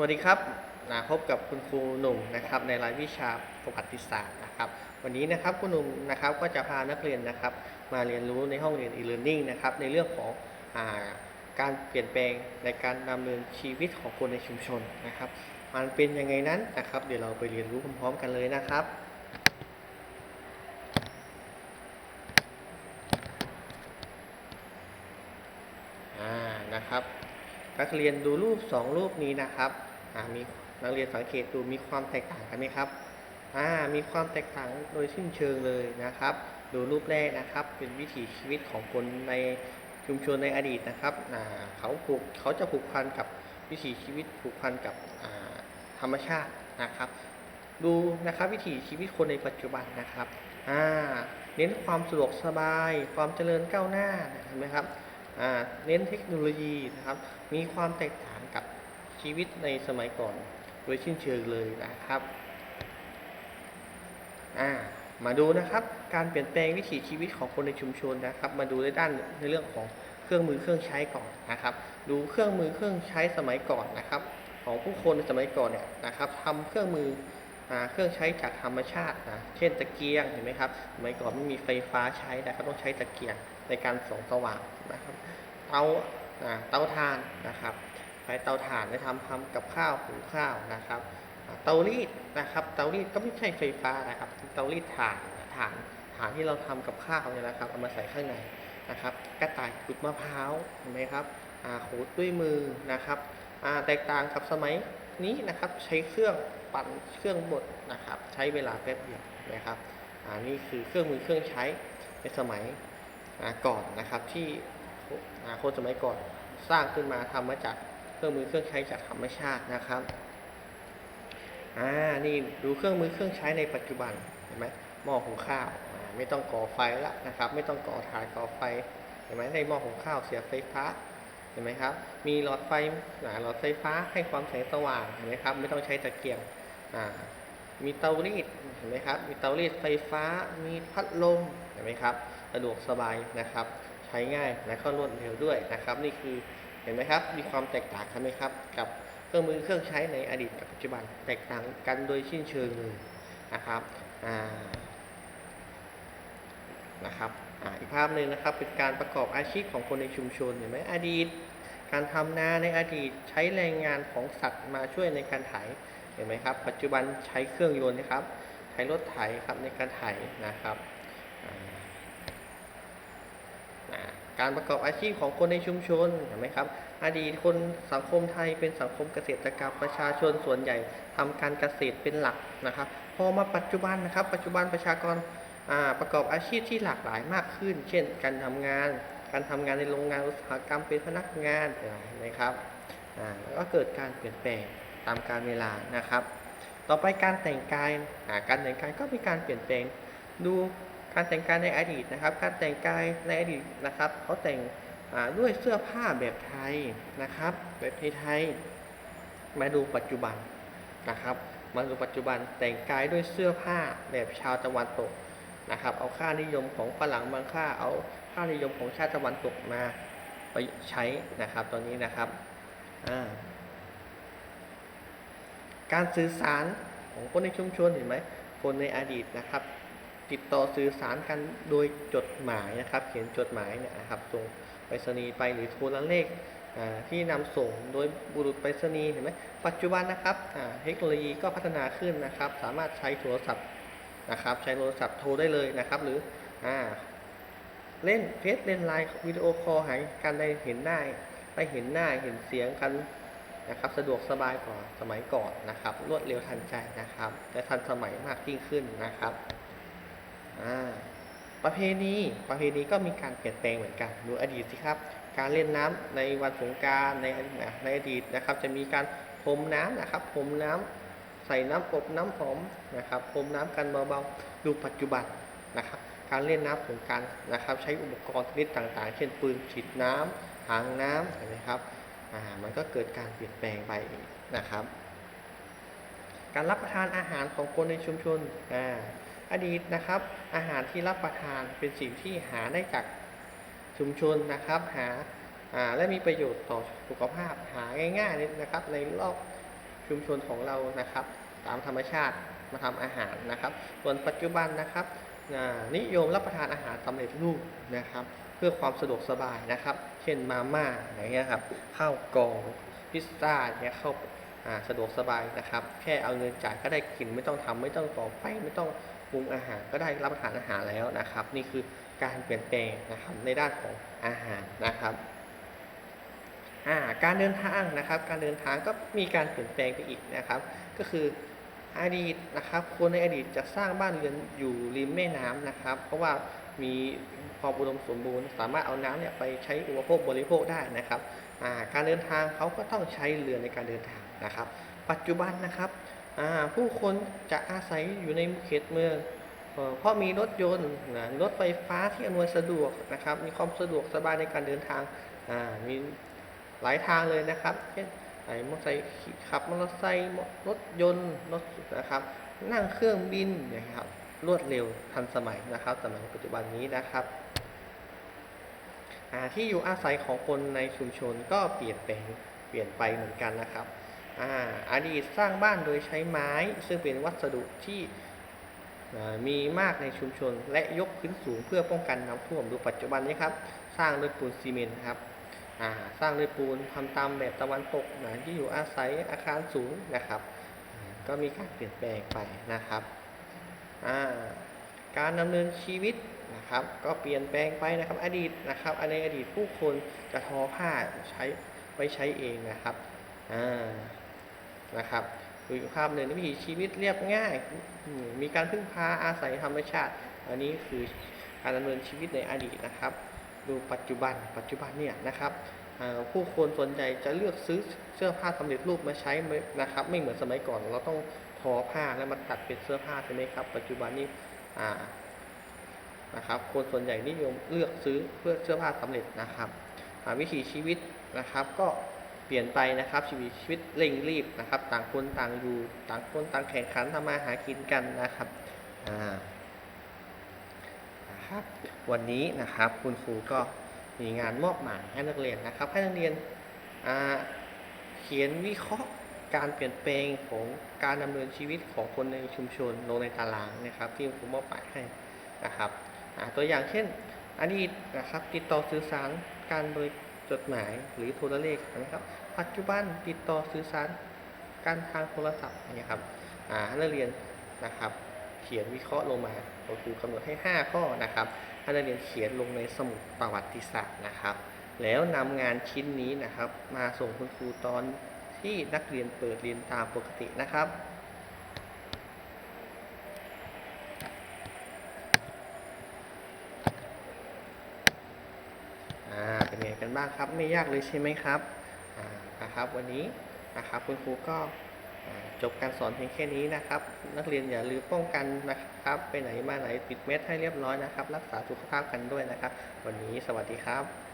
สวัสดีครับนะพบกับคุณครูหนุ่มนะครับในรายวิชาประวัติศาสตร์นะครับ วันนี้นะครับคุณหนุ่มนะครับก็จะพานักเรียนนะครับ มาเรียนรู้ในห้องเรียน e-learning นะครับในเรื่องของอาการเปลี่ยนแปลงในการดำเนินชีวิตของคนในชุมชนนะครับ มันเป็นยังไงนั้นนะครับ เดี๋ยวเราไปเรียนรู้พร้อมๆกันเลยนะครับอ่านะครับนักเรียนดูรูปสองรูปนี้นะครับ มีนักเรียนสังเกตดูมีความแตกต่างกันไหมครับมีความแตกต่างโดยสิ้นเชิงเลยนะครับ ดูรูปแรกนะครับ เป็นวิถีชีวิตของคนในชุมชนในอดีตนะครับเขาผูกเขาจะผูกพันกับวิถีชีวิตผูกพันกับธรรมชาตินะครับ ดูนะครับวิถีชีวิตคนในปัจจุบันนะครับเน้นความสะดวกสบาย ความเจริญก้าวหน้าเห็นไหมครับเน้นเทคโนโลยีนะครับ มีความแตกต่าง ชีวิตในสมัยก่อน โดยสิ้นเชิงเลยนะครับอ่ามาดูนะครับ การเปลี่ยนแปลงวิถีชีวิตของคนในชุมชนนะครับ มาดูในด้านในเรื่องของเครื่องมือเครื่องใช้ก่อนนะครับ ดูเครื่องมือเครื่องใช้สมัยก่อนนะครับ ของผู้คนในสมัยก่อนเนี่ยนะครับทำเครื่องมือเครื่องใช้จากธรรมชาตินะเช่นตะเกียงเห็นไหมครับสมัยก่อนไม่มีไฟฟ้าใช้นะครับต้องใช้ตะเกียงในการส่องสว่างนะครับเตาเตาถ่านนะครับ ช้เตาถ่านไปทำทำกับข้าวหุงข้าวนะครับ เตารีดนะครับ เตารีดก็ไม่ใช่ไฟฟ้านะครับเตารีดถ่านถ่านถ่านที่เราทำกับข้าวเนี่ยนะครับเอามาใส่ข้างในนะครับ กระต่ายขูดมะพร้าวเห็นไหมครับขูดด้วยมือนะครับแตกต่างกับสมัยนี้นะครับใช้เครื่องปั่นเครื่องบดนะครับ ใช้เวลาแป๊บเดียวนะครับนี่คือเครื่องมือเครื่องใช้ในสมัยก่อนนะครับที่คนสมัยก่อนสร้างขึ้นมาทำมาจาก เครื่องมือเครื่องใช้จากธรรมชาตินะครับอ่านี่ดูเครื่องมือเครื่องใช้ในปัจจุบันเห็นไหมหม้อหุงข้าวไม่ต้องก่อไฟละนะครับ ไม่ต้องก่อถ่านก่อไฟเห็นไหมในหม้อหุงข้าวเสียไฟฟ้าเห็นไหมครับ มีหลอดไฟหลอดไฟฟ้าให้ความแสงสว่างเห็นไหมครับ ไม่ต้องใช้ตะเกียงอ่ามีเตารีดเห็นไหมครับ มีเตารีดไฟฟ้า มีพัดลมเห็นไหมครับ สะดวกสบายนะครับ ใช้ง่ายและก็รวดเร็วด้วยนะครับ นี่คือ เห็นไหมครับ มีความแตกต่างกันไหมครับ กับเครื่องมือเครื่องใช้ในอดีตกับปัจจุบันแตกต่างกันโดยสิ้นเชิงเลยนะครับอ่านะครับออีกภาพหนึ่งนะครับเป็นการประกอบอาชีพของคนในชุมชนเห็นไหมอดีต การทำนาในอดีตใช้แรงงานของสัตว์มาช่วยในการไถเห็นไหมครับ ปัจจุบันใช้เครื่องยนต์นะครับใช้รถไถครับในการไถนะครับอ่า อ่า การประกอบอาชีพของคนในชุมชนเห็นไหมครับ อดีตคนสังคมไทยเป็นสังคมเกษตรกรรมประชาชนส่วนใหญ่ทำการเกษตรเป็นหลักนะครับ พอมาปัจจุบันนะครับ ปัจจุบันประชากรประกอบอาชีพที่หลากหลายมากขึ้น เช่น การทำงาน การทำงานในโรงงานอุตสาหกรรมเป็นพนักงานเห็นไหมครับแล้วก็เกิดการเปลี่ยนแปลงตามกาลเวลานะครับ ต่อไปการแต่งกายการแต่งกายก็มีการเปลี่ยนแปลงดู การแต่งกายในอดีตนะครับ การแต่งกายในอดีตนะครับเขาแต่งด้วยเสื้อผ้าแบบไทยนะครับ แบบไทยๆมาดูปัจจุบันนะครับ มาดูปัจจุบันแต่งกายด้วยเสื้อผ้าแบบชาวตะวันตกนะครับ เอาค่านิยมของฝรั่งบางค่าเอาค่านิยมของชาติตะวันตกมาไปใช้นะครับตอนนี้นะครับการสื่อสารของคนในชุมชนเห็นไหมคนในอดีตนะครับ ติดต่อสื่อสารกันโดยจดหมายนะครับ เขียนจดหมายเนี่ยนะครับส่งไปรษณีย์ไปหรือโทรเลขที่นำส่งโดยบุรุษไปรษณีย์เห็นไหมปัจจุบันนะครับเทคโนโลยีก็พัฒนาขึ้นนะครับ สามารถใช้โทรศัพท์นะครับ ใช้โทรศัพท์โทรได้เลยนะครับ หรืออเล่นเฟซเล่นไลน์วิดีโอคอลหากันได้เห็นหน้ได้เห็นหน้าเห็นเสียงกันนะครับสะดวกสบายกว่าสมัยก่อนนะครับ รวดเร็วทันใจนะครับและทันสมัยมากยิ่งขึ้นนะครับ ประเพณีประเพณีก็มีการเปลี่ยนแปลงเหมือนกันดูอดีตสิครับ การเล่นน้ำในวันสงการในในอดีตนะครับ จะมีการพรมน้ำนะครับพรมน้ำใส่น้ำอบน้ำหอมนะครับพรมน้ำกันเบาๆดูปัจจุบันนะครับการเล่นน้ำสงการนะครับ ใช้อุปกรณ์ชนิดต่างๆ เช่นปืนฉีดน้ำหางน้ำเห็นไหมครับอ่ามันก็เกิดการเปลี่ยนแปลงไปนะครับ การรับประทานอาหารของคนในชุมชนอ่า อดีตนะครับ อาหารที่รับประทานเป็นสิ่งที่หาได้จากชุมชนนะครับหาและมีประโยชน์ต่อสุขภาพหาง่ายๆเลยนะครับ ในรอบชุมชนของเรานะครับ ตามธรรมชาติมาทำอาหารนะครับ ส่วนปัจจุบันนะครับนิยมรับประทานอาหารสำเร็จรูปนะครับ เพื่อความสะดวกสบายนะครับ เช่นมาม่าอย่างเงี้ยครับข้าวกล่องพิซซ่าอย่างเงี้ยเข้าสะดวกสบายนะครับ แค่เอาเงินจ่ายก็ได้กินไม่ต้องทำไม่ต้องก่อไฟไม่ต้อง ปรุงอาหารก็ได้รับประทานอาหารแล้วนะครับ นี่คือการเปลี่ยนแปลงนะครับในด้านของอาหารนะครับการเดินทางนะครับ การเดินทางก็มีการเปลี่ยนแปลงไปอีกนะครับ ก็คืออดีตนะครับ คนในอดีตจะสร้างบ้านเรือนอยู่ริมแม่น้ำนะครับ เพราะว่ามีความอุดมสมบูรณ์ สามารถเอาน้ำเนี่ยไปใช้อุปโภคบริโภคได้นะครับการเดินทางเขาก็ต้องใช้เรือในการเดินทางนะครับ ปัจจุบันนะครับ ผู้คนจะอาศัยอยู่ในเขตเมืองเพราะมีรถยนต์นะรถไฟฟ้าที่อำนวยสะดวกนะครับ มีความสะดวกสบายในการเดินทางมีหลายทางเลยนะครับเช่นไอ้มอเตอร์ไซค์ขับมอเตอร์ไซค์รถยนต์รถนะครับ นั่งเครื่องบินนะครับรวดเร็วทันสมัยนะครับสมัยปัจจุบันนี้นะครับที่อยู่อาศัยของคนในชุมชนก็เปลี่ยนแปลงเปลี่ยนไปเหมือนกันนะครับ อาดีตสร้างบ้านโดยใช้ไม้ ซึ่งเป็นวัสดุที่มีมากในชุมชน และยกพื้นสูงเพื่อป้องกันน้ำท่วมดูปัจจุบันนี้ครับ สร้างด้วยปูนซีเมนต์ครับสร้างด้วยปูนทำตามแบบตะวันตกนะที่อยู่อาศัยอาคารสูงนะครับ ก็มีการเปลี่ยนแปลงไปนะครับการดำเนินชีวิตนะครับ ก็เปลี่ยนแปลงไปนะครับอดีตนะครับในอดีตผู้คนจะทอผ้าใช้ไว้ใช้เองนะครับอ่า นะครับดูอีกภาพหนึ่งวิถีชีวิตเรียบง่าย มีการพึ่งพาอาศัยธรรมชาติ อันนี้คือการดำเนินชีวิตในอดีตนะครับ ดูปัจจุบัน ปัจจุบันเนี่ยนะครับผู้คนส่วนใหญ่จะเลือกซื้อเสื้อผ้าสำเร็จรูปมาใช้นะครับ ไม่เหมือนสมัยก่อน เราต้องทอผ้าแล้วมาตัดเป็นเสื้อผ้าใช่ไหมครับ ปัจจุบันนี้นะครับ คนส่วนใหญ่นิยมเลือกซื้อเพื่อเสื้อผ้าสำเร็จนะครับวิถีชีวิตนะครับ ก็ เปลี่ยนไปนะครับชีวิตชีวิตเร่งรีบนะครับ ต่างคนต่างอยู่ต่างคนต่างแข่งขันทำมาหากินกันนะครับอ่านะครับวันนี้นะครับคุณครูก็มีงานมอบหมายให้นักเรียนนะครับ ให้นักเรียนอ่าเขียนวิเคราะห์การเปลี่ยนแปลงของการดำเนินชีวิตของคนในชุมชนลงในตารางนะครับ ที่คุณครูมอบหมายให้นะครับตัวอย่างเช่นอดีตนะครับ ติดต่อสื่อสารการโดย จดหมายหรือโทรเลขนะครับ ปัจจุบันติดต่อสื่อสารการทางโทรศัพท์เนี่ยครับอ่าให้นักเรียนนะครับ เขียนวิเคราะห์ลงมาคุณครูกำหนดให้ 5 ข้อนะครับให้นักเรียนเขียนลงในสมุดประวัติศาสตร์นะครับ แล้วนำงานชิ้นนี้นะครับ มาส่งคุณครูตอนที่นักเรียนเปิดเรียนตามปกตินะครับ อ่า เป็นไง กันบ้างครับ ไม่ยากเลยใช่ไหมครับนะครับ วันนี้นะครับคุณครูก็จบการสอนเพียงแค่นี้นะครับ นักเรียนอย่าลืมป้องกันนะครับ ไปไหนมาไหนปิดเม็ดให้เรียบร้อยนะครับ รักษาสุขภาพกันด้วยนะครับ วันนี้สวัสดีครับ